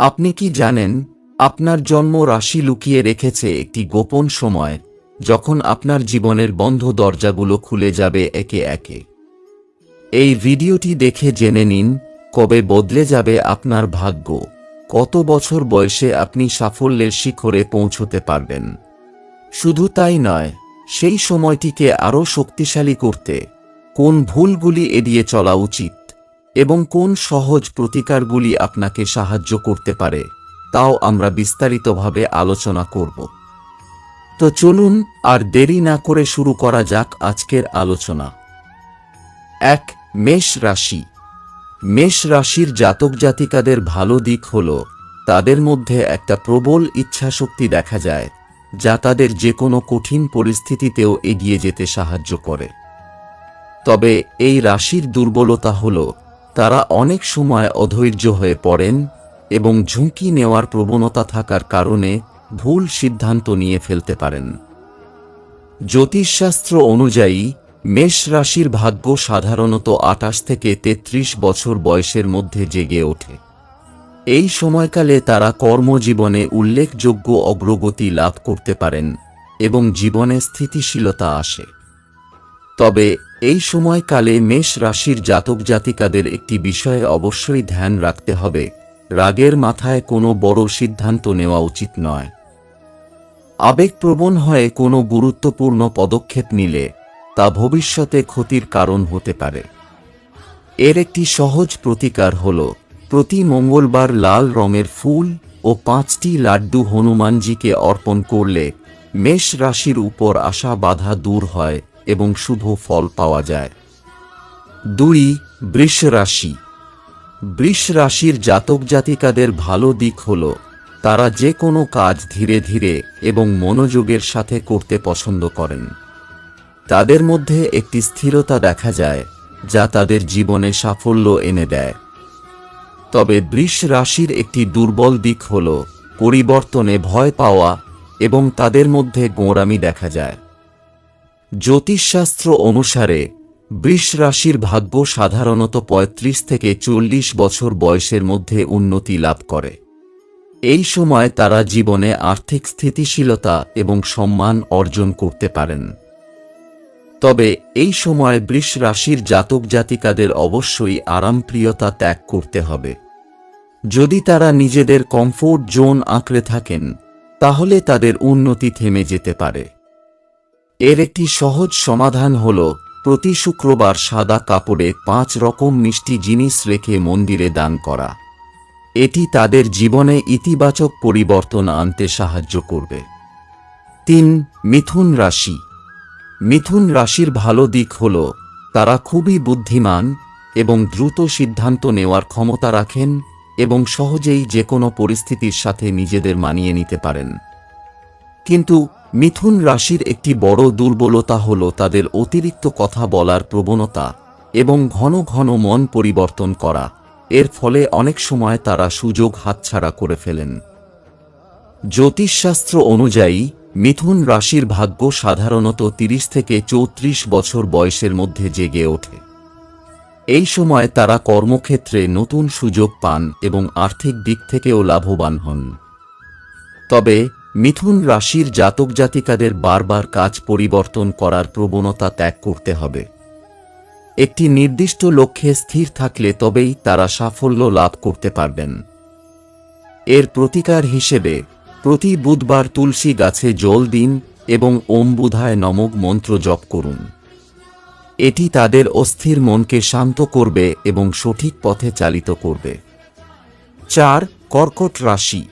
আপনি কি জানেন, আপনার জন্ম রাশি লুকিয়ে রেখেছে একটি গোপন সময়, যখন আপনার জীবনের বন্ধ দরজাগুলো খুলে যাবে একে একে। এই ভিডিওটি দেখে জেনে নিন, কবে বদলে যাবে আপনার ভাগ্য, কত বছর বয়সে আপনি সাফল্যের শিখরে পৌঁছতে পারবেন। শুধু তাই নয়, সেই সময়টিকে আরও শক্তিশালী করতে কোন ভুলগুলি এড়িয়ে চলা উচিত এবং কোন সহজ প্রতিকারগুলি আপনাকে সাহায্য করতে পারে, তাও আমরা বিস্তারিতভাবে আলোচনা করব। তো চলুন আর দেরি না করে শুরু করা যাক আজকের আলোচনা। এক, মেষ রাশি। মেষ রাশির জাতক জাতিকাদের ভালো দিক হল, তাদের মধ্যে একটা প্রবল ইচ্ছাশক্তি দেখা যায়, যা তাদের যে কোনো কঠিন পরিস্থিতিতেও এগিয়ে যেতে সাহায্য করে। তবে এই রাশির দুর্বলতা হল তারা অনেক সময় অধৈর্য হয়ে পড়েন এবং ঝুঁকি নেওয়ার প্রবণতা থাকার কারণে ভুল সিদ্ধান্ত নিয়ে ফেলতে পারেন। জ্যোতিষশাস্ত্র অনুযায়ী, মেষ রাশির ভাগ্য সাধারণত আটাশ থেকে ৩৩ বছর বয়সের মধ্যে জেগে ওঠে। এই সময়কালে তারা কর্মজীবনে উল্লেখযোগ্য অগ্রগতি লাভ করতে পারেন এবং জীবনে স্থিতিশীলতা আসে। তবে, এই সময়কালে মেষ রাশির জাতক জাতিকাদের একটি বিষয়ে অবশ্যই ধ্যান রাখতে হবে। রাগের মাথায় কোনো বড় সিদ্ধান্ত নেওয়া উচিত নয়। আবেগপ্রবণ হয়ে কোনো গুরুত্বপূর্ণ পদক্ষেপ নিলে, তা ভবিষ্যতে ক্ষতির কারণ হতে পারে। এর একটি সহজ প্রতিকার হল, প্রতি মঙ্গলবার লাল রঙের ফুল ও পাঁচটি লাড্ডু হনুমানজিকে অর্পণ করলে, মেষ রাশির উপর আসা বাধা দূর হয়। এবং শুভ ফল পাওয়া যায়। দুই বৃষ রাশি বৃষ রাশির জাতক জাতিকাদের ভালো দিক হল, তারা যে কোনো কাজ ধীরে ধীরে এবং মনোযোগের সাথে করতে পছন্দ করেন। তাদের মধ্যে একটি স্থিরতা দেখা যায়, যা তাদের জীবনে সাফল্য এনে দেয়। তবে বৃষ রাশির একটি দুর্বল দিক হল, পরিবর্তনে ভয় পাওয়া এবং তাদের মধ্যে গোঁড়ামি দেখা যায়। জ্যোতিষশাস্ত্র অনুসারে, বৃষ রাশির ভাগ্য সাধারণত ৩৫ থেকে চল্লিশ বছর বয়সের মধ্যে উন্নতি লাভ করে। এই সময় তারা জীবনে আর্থিক স্থিতিশীলতা এবং সম্মান অর্জন করতে পারেন। তবে এই সময় বৃষ রাশির জাতক জাতিকাদের অবশ্যই আরামপ্রিয়তা ত্যাগ করতে হবে। যদি তারা নিজেদের কমফোর্ট জোন আঁকড়ে থাকেন, তাহলে তাদের উন্নতি থেমে যেতে পারে। এর একটি সহজ সমাধান হল, প্রতি শুক্রবার সাদা কাপড়ে পাঁচ রকম মিষ্টি জিনিস রেখে মন্দিরে দান করা। এটি তাদের জীবনে ইতিবাচক পরিবর্তন আনতে সাহায্য করবে। তিন, মিথুন রাশি। মিথুন রাশির ভালো দিক হল, তারা খুবই বুদ্ধিমান এবং দ্রুত সিদ্ধান্ত নেওয়ার ক্ষমতা রাখেন এবং সহজেই যে কোনো পরিস্থিতির সাথে নিজেদের মানিয়ে নিতে পারেন। কিন্তু মিথুন রাশির একটি বড় দুর্বলতা হল তাদের অতিরিক্ত কথা বলার প্রবণতা এবং ঘন ঘন মন পরিবর্তন করা। এর ফলে অনেক সময় তারা সুযোগ হাতছাড়া করে ফেলেন। জ্যোতিষশাস্ত্র অনুযায়ী, মিথুন রাশির ভাগ্য সাধারণত ৩০ থেকে চৌত্রিশ বছর বয়সের মধ্যে জেগে ওঠে। এই সময় তারা কর্মক্ষেত্রে নতুন সুযোগ পান এবং আর্থিক দিক থেকেও লাভবান হন। তবে মিথুন রাশির জাতক জাতিকাদের বারবার কাজ পরিবর্তন করার প্রবণতা ত্যাগ করতে হবে। একটি নির্দিষ্ট লক্ষ্যে স্থির থাকলে তবেই তারা সাফল্য লাভ করতে পারবেন। এর প্রতিকার হিসেবে প্রতি বুধবার তুলসী গাছে জল দিন এবং ওম বুধায় নমক মন্ত্র জপ করুন। এটি তাদের অস্থির মনকে শান্ত করবে এবং সঠিক পথে চালিত করবে। চার, কর্কট রাশি।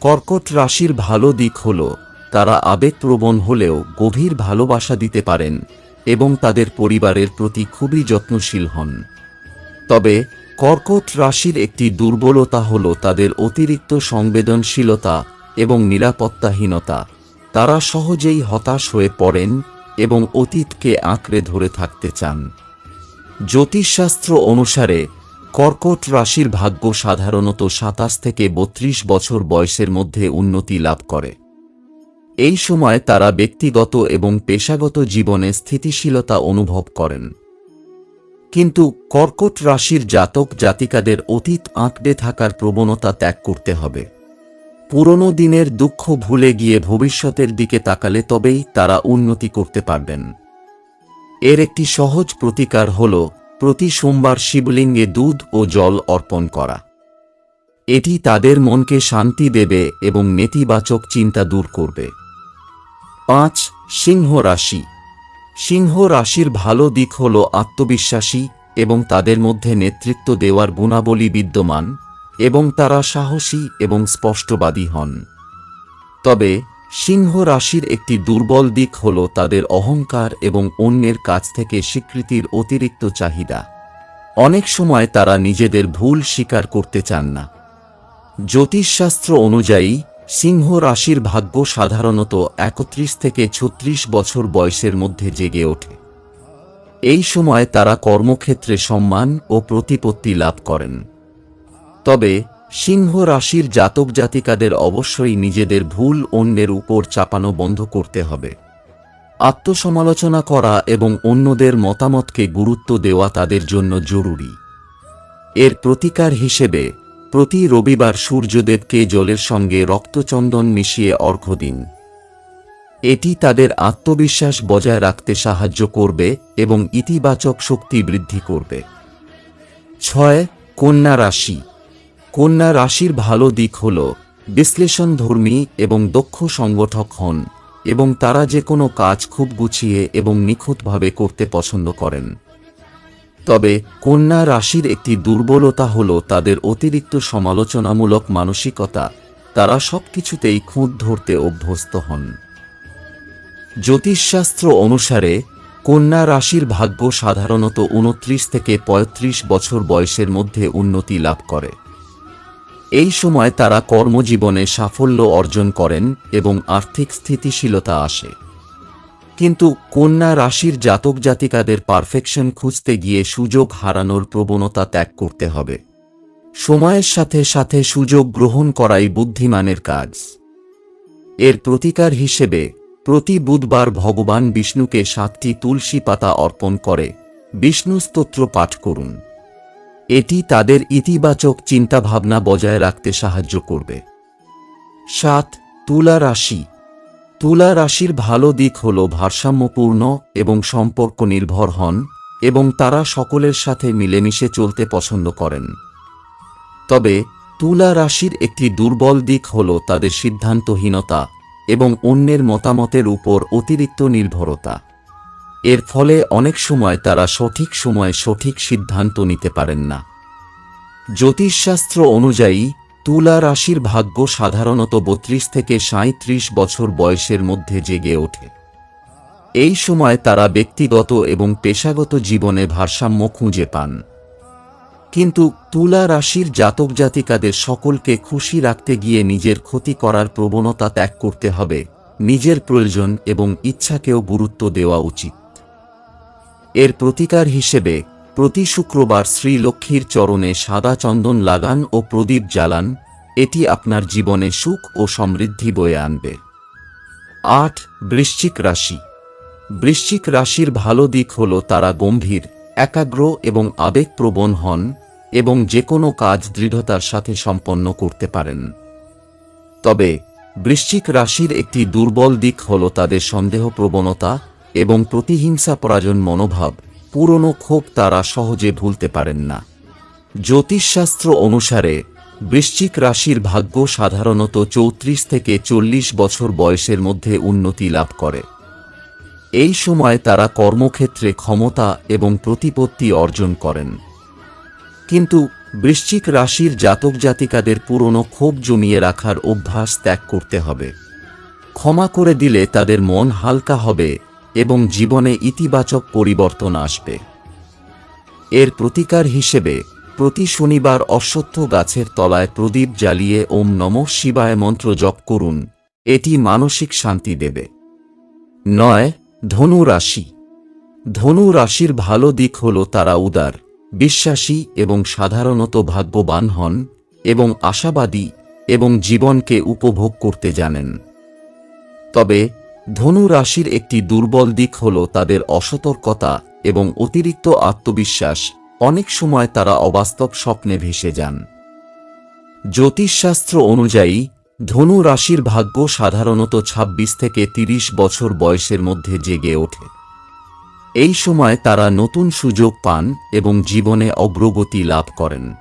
কর্কট রাশির ভালো দিক হল, তারা আবেগপ্রবণ হলেও গভীর ভালোবাসা দিতে পারেন এবং তাদের পরিবারের প্রতি খুবই যত্নশীল হন। তবে, কর্কট রাশির একটি দুর্বলতা হল তাদের অতিরিক্ত সংবেদনশীলতা এবং নিরাপত্তাহীনতা। তারা সহজেই হতাশ হয়ে পড়েন এবং অতীতকে আঁকড়ে ধরে থাকতে চান। জ্যোতিষশাস্ত্র অনুসারে কর্কট রাশির ভাগ্য সাধারণত সাতাশ থেকে বত্রিশ বছর বয়সের মধ্যে উন্নতি লাভ করে। এই সময় তারা ব্যক্তিগত এবং পেশাগত জীবনে স্থিতিশীলতা অনুভব করেন। কিন্তু কর্কট রাশির জাতক জাতিকাদের অতীত আঁকড়ে থাকার প্রবণতা ত্যাগ করতে হবে। পুরনো দিনের দুঃখ ভুলে গিয়ে ভবিষ্যতের দিকে তাকালে তবেই তারা উন্নতি করতে পারবেন। এর একটি সহজ প্রতিকার হল প্রতি সোমবার শিবলিঙ্গে দুধ ও জল অর্পণ করা। এটি তাদের মনকে শান্তি দেবে এবং নেতিবাচক চিন্তা দূর করবে। পাঁচ, সিংহ রাশি। সিংহ রাশির ভালো দিক হল আত্মবিশ্বাসী এবং তাদের মধ্যে নেতৃত্ব দেওয়ার গুণাবলী বিদ্যমান এবং তারা সাহসী এবং স্পষ্টবাদী হন। তবে সিংহ রাশির একটি দুর্বল দিক হল তাদের অহংকার এবং অন্যের কাছ থেকে স্বীকৃতির অতিরিক্ত চাহিদা। অনেক সময় তারা নিজেদের ভুল স্বীকার করতে চান না। জ্যোতিষশাস্ত্র অনুযায়ী, সিংহ রাশির ভাগ্য সাধারণত একত্রিশ থেকে ছত্রিশ বছর বয়সের মধ্যে জেগে ওঠে। এই সময় তারা কর্মক্ষেত্রে সম্মান ও প্রতিপত্তি লাভ করেন। তবে সিংহ রাশির জাতক জাতিকাদের অবশ্যই নিজেদের ভুল অন্যের উপর চাপানো বন্ধ করতে হবে। আত্মসমালোচনা করা এবং অন্যদের মতামতকে গুরুত্ব দেওয়া তাদের জন্য জরুরি। এর প্রতিকার হিসেবে, প্রতি রবিবার সূর্যদেবকে জলের সঙ্গে রক্তচন্দন মিশিয়ে অর্ঘ্য দিন এটি তাদের আত্মবিশ্বাস বজায় রাখতে সাহায্য করবে এবং ইতিবাচক শক্তি বৃদ্ধি করবে। ছয়, কন্যা রাশি। কন্যা রাশির ভালো দিক হল বিশ্লেষণধর্মী এবং দক্ষ সংগঠক হন এবং তারা যে কোনো কাজ খুব গুছিয়ে এবং নিখুঁতভাবে করতে পছন্দ করেন। তবে কন্যা রাশির একটি দুর্বলতা হল তাদের অতিরিক্ত সমালোচনামূলক মানসিকতা। তারা সবকিছুতেই খুঁত ধরতে অভ্যস্ত হন। জ্যোতিষশাস্ত্র অনুসারে, কন্যা রাশির ভাগ্য সাধারণত উনত্রিশ থেকে ৩৫ বছর বয়সের মধ্যে উন্নতি লাভ করে। এই সময় তারা কর্মজীবনে সাফল্য অর্জন করেন এবং আর্থিক স্থিতিশীলতা আসে। কিন্তু কন্যা রাশির জাতক জাতিকাদের পারফেকশন খুঁজতে গিয়ে সুযোগ হারানোর প্রবণতা ত্যাগ করতে হবে। সময়ের সাথে সাথে সুযোগ গ্রহণ করাই বুদ্ধিমানের কাজ। এর প্রতিকার হিসেবে প্রতি বুধবার ভগবান বিষ্ণুকে সাতটি তুলসী পাতা অর্পণ করে বিষ্ণু স্তোত্র পাঠ করুন। এটি তাদের ইতিবাচক চিন্তাভাবনা বজায় রাখতে সাহায্য করবে। সাত, তুলা রাশি। তুলা রাশির ভালো দিক হল ভারসাম্যপূর্ণ এবং সম্পর্ক নির্ভর হন এবং তারা সকলের সাথে মিলেমিশে চলতে পছন্দ করেন। তবে, তুলা রাশির একটি দুর্বল দিক হল তাদের সিদ্ধান্তহীনতা এবং অন্যের মতামতের উপর অতিরিক্ত নির্ভরতা। এর ফলে অনেক সময় তারা সঠিক সময়ে সঠিক সিদ্ধান্ত নিতে পারেন না। জ্যোতিষশাস্ত্র অনুযায়ী, তুলা রাশির ভাগ্য সাধারণত বত্রিশ থেকে সাঁত্রিশ বছর বয়সের মধ্যে জেগে ওঠে। এই সময় তারা ব্যক্তিগত এবং পেশাগত জীবনে ভারসাম্য খুঁজে পান। কিন্তু তুলা রাশির জাতক জাতিকাদের সকলকে খুশি রাখতে গিয়ে নিজের ক্ষতি করার প্রবণতা ত্যাগ করতে হবে, নিজের প্রয়োজন এবং ইচ্ছাকেও গুরুত্ব দেওয়া উচিত। এর প্রতিকার হিসেবে প্রতি শুক্রবার শ্রী লক্ষ্মীর চরণে সাদা চন্দন লাগান ও প্রদীপ জ্বালান, এটি আপনার জীবনে সুখ ও সমৃদ্ধি বয়ে আনবে। আট, বৃশ্চিক রাশি। বৃশ্চিক রাশির ভালো দিক হল তারা গম্ভীর, একাগ্র এবং আবেগপ্রবণ হন এবং যে কোনো কাজ দৃঢ়তার সাথে সম্পন্ন করতে পারেন। তবে, বৃশ্চিক রাশির একটি দুর্বল দিক হল তাদের সন্দেহ প্রবণতা এবং প্রতিহিংসা পরাজন মনোভাব পুরনো ক্ষোভ তারা সহজে ভুলতে পারেন না। জ্যোতিষশাস্ত্র অনুসারে বৃশ্চিক রাশির ভাগ্য সাধারণত চৌত্রিশ থেকে চল্লিশ বছর বয়সের মধ্যে উন্নতি লাভ করে। এই সময় তারা কর্মক্ষেত্রে ক্ষমতা এবং প্রতিপত্তি অর্জন করেন। কিন্তু বৃশ্চিক রাশির জাতক জাতিকাদের পুরনো ক্ষোভ জমিয়ে রাখার অভ্যাস ত্যাগ করতে হবে। ক্ষমা করে দিলে তাদের মন হালকা হবে এবং জীবনে ইতিবাচক পরিবর্তন আসবে। এর প্রতিকার হিসেবে প্রতি শনিবার অশ্বত্থ গাছের তলায় প্রদীপ জ্বালিয়ে ওম নম শিবায় মন্ত্র জপ করুন। এটি মানসিক শান্তি দেবে। নয়, ধনু রাশি। ধনু রাশির ভালো দিক হল তারা উদার, বিশ্বাসী এবং সাধারণত ভাগ্যবান হন এবং আশাবাদী এবং জীবনকে উপভোগ করতে জানেন। তবে ধনু রাশির একটি দুর্বল দিক হল তাদের অসতর্কতা এবং অতিরিক্ত আত্মবিশ্বাস। অনেক সময় তারা অবাস্তব স্বপ্নে ভেসে যান। জ্যোতিষশাস্ত্র অনুযায়ী, ধনু রাশির ভাগ্য সাধারণত ২৬ থেকে ৩০ বছর বয়সের মধ্যে জেগে ওঠে। এই সময় তারা নতুন সুযোগ পান এবং জীবনে অগ্রগতি লাভ করেন।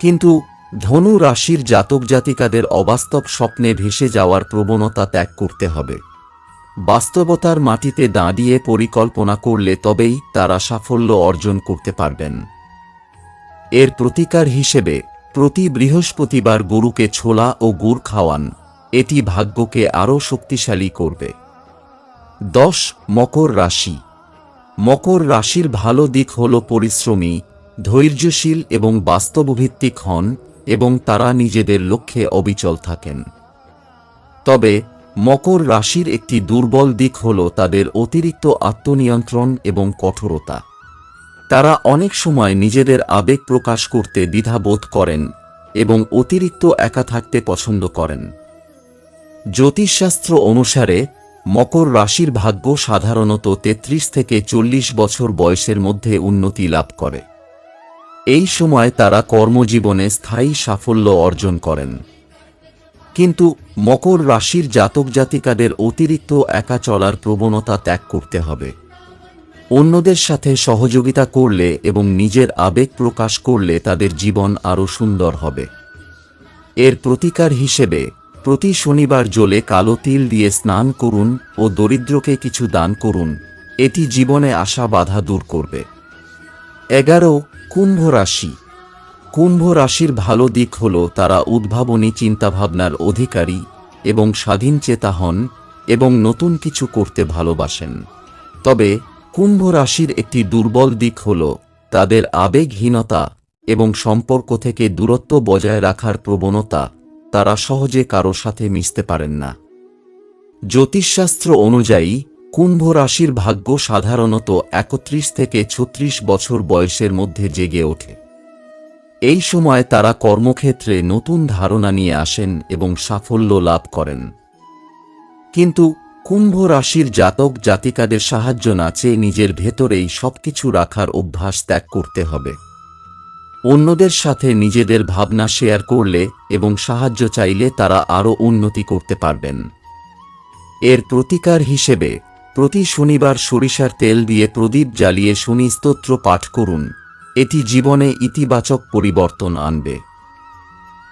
কিন্তু ধনু রাশির জাতক জাতিকাদের অবাস্তব স্বপ্নে ভেসে যাওয়ার প্রবণতা ত্যাগ করতে হবে। বাস্তবতার মাটিতে দাঁড়িয়ে পরিকল্পনা করলে তবেই তারা সাফল্য অর্জন করতে পারবেন। এর প্রতিকার হিসেবে প্রতি বৃহস্পতিবার গরুকে ছোলা ও গুড় খাওয়ান। এটি ভাগ্যকে আরও শক্তিশালী করবে। দশ, মকর রাশি। মকর রাশির ভালো দিক হল পরিশ্রমী, ধৈর্যশীল এবং বাস্তবভিত্তিক হন এবং তারা নিজেদের লক্ষ্যে অবিচল থাকেন। তবে মকর রাশির একটি দুর্বল দিক হল তাদের অতিরিক্ত আত্মনিয়ন্ত্রণ এবং কঠোরতা। তারা অনেক সময় নিজেদের আবেগ প্রকাশ করতে দ্বিধাবোধ করেন এবং অতিরিক্ত একা থাকতে পছন্দ করেন। জ্যোতিষশাস্ত্র অনুসারে, মকর রাশির ভাগ্য সাধারণত ৩৩ থেকে চল্লিশ বছর বয়সের মধ্যে উন্নতি লাভ করে। এই সময় তারা কর্মজীবনে স্থায়ী সাফল্য অর্জন করেন। কিন্তু মকর রাশির জাতক জাতিকাদের অতিরিক্ত একা চলার প্রবণতা ত্যাগ করতে হবে। অন্যদের সাথে সহযোগিতা করলে এবং নিজের আবেগ প্রকাশ করলে তাদের জীবন আরও সুন্দর হবে। এর প্রতিকার হিসেবে প্রতি শনিবার জলে কালো তিল দিয়ে স্নান করুন ও দরিদ্রকে কিছু দান করুন। এটি জীবনে আসা বাধা দূর করবে। এগারো, কুম্ভ রাশি। কুম্ভ রাশির ভালো দিক হল তারা উদ্ভাবনী চিন্তাভাবনার অধিকারী এবং স্বাধীন চেতা হন এবং নতুন কিছু করতে ভালোবাসেন। তবে কুম্ভ রাশির একটি দুর্বল দিক হল তাদের আবেগহীনতা এবং সম্পর্ক থেকে দূরত্ব বজায় রাখার প্রবণতা তারা সহজে কারও সাথে মিশতে পারেন না। জ্যোতিষশাস্ত্র অনুযায়ী কুম্ভ রাশির ভাগ্য সাধারণত একত্রিশ থেকে ছত্রিশ বছর বয়সের মধ্যে জেগে ওঠে। এই সময় তারা কর্মক্ষেত্রে নতুন ধারণা নিয়ে আসেন এবং সাফল্য লাভ করেন। কিন্তু কুম্ভ রাশির জাতক জাতিকাদের সাহায্য না চেয়ে নিজের ভেতরেই সবকিছু রাখার অভ্যাস ত্যাগ করতে হবে। অন্যদের সাথে নিজেদের ভাবনা শেয়ার করলে এবং সাহায্য চাইলে তারা আরও উন্নতি করতে পারবেন। এর প্রতিকার হিসেবে প্রতি শনিবার সরিষার তেল দিয়ে প্রদীপ জ্বালিয়ে শনি স্তোত্র পাঠ করুন। এটি জীবনে ইতিবাচক পরিবর্তন আনবে।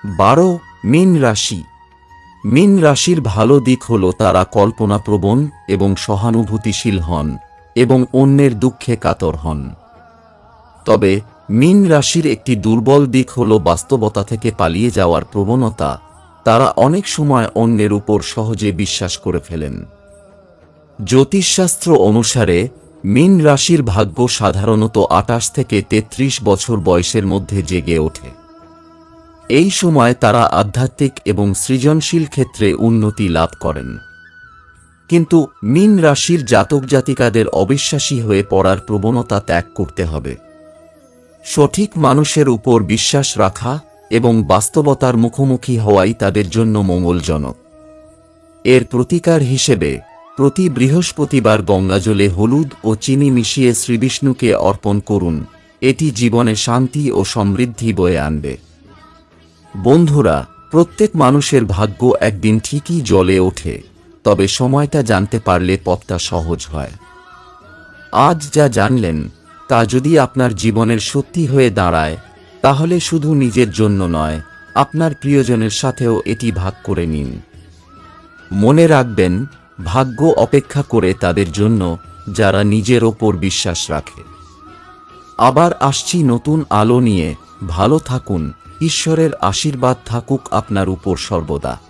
বারো, মিন রাশি। মিন রাশির ভালো দিক হল তারা কল্পনাপ্রবণ এবং সহানুভূতিশীল হন এবং অন্যের দুঃখে কাতর হন। তবে মিন রাশির একটি দুর্বল দিক হল বাস্তবতা থেকে পালিয়ে যাওয়ার প্রবণতা। তারা অনেক সময় অন্যের উপর সহজে বিশ্বাস করে ফেলেন। জ্যোতিষশাস্ত্র অনুসারে মিন রাশির ভাগ্য সাধারণত আটাশ থেকে ৩৩ বছর বয়সের মধ্যে জেগে ওঠে। এই সময় তারা আধ্যাত্মিক এবং সৃজনশীল ক্ষেত্রে উন্নতি লাভ করেন। কিন্তু মিন রাশির জাতক জাতিকাদের অবিশ্বাসী হয়ে পড়ার প্রবণতা ত্যাগ করতে হবে। সঠিক মানুষের উপর বিশ্বাস রাখা এবং বাস্তবতার মুখোমুখি হওয়াই তাদের জন্য মঙ্গলজনক। এর প্রতিকার হিসেবে প্রতি বৃহস্পতিবার গঙ্গাজলে হলুদ ও চিনি মিশিয়ে শ্রীবিষ্ণুকে অর্পণ করুন। এটি জীবনে শান্তি ও সমৃদ্ধি বয়ে আনবে। বন্ধুরা, প্রত্যেক মানুষের ভাগ্য একদিন ঠিকই জলে ওঠে, তবে সময়টা জানতে পারলে পথটা সহজ হয়। আজ যা জানলেন, তা যদি আপনার জীবনের সত্যি হয়ে দাঁড়ায়, তাহলে শুধু নিজের জন্য নয়, আপনার প্রিয়জনের সাথেও এটি ভাগ করে নিন। মনে রাখবেন ভাগ্য অপেক্ষা করে তাদের জন্য যারা নিজের ওপর বিশ্বাস রাখে। আবার আসছি নতুন আলো নিয়ে। ভালো থাকুন, ঈশ্বরের আশীর্বাদ থাকুক আপনার উপর সর্বদা।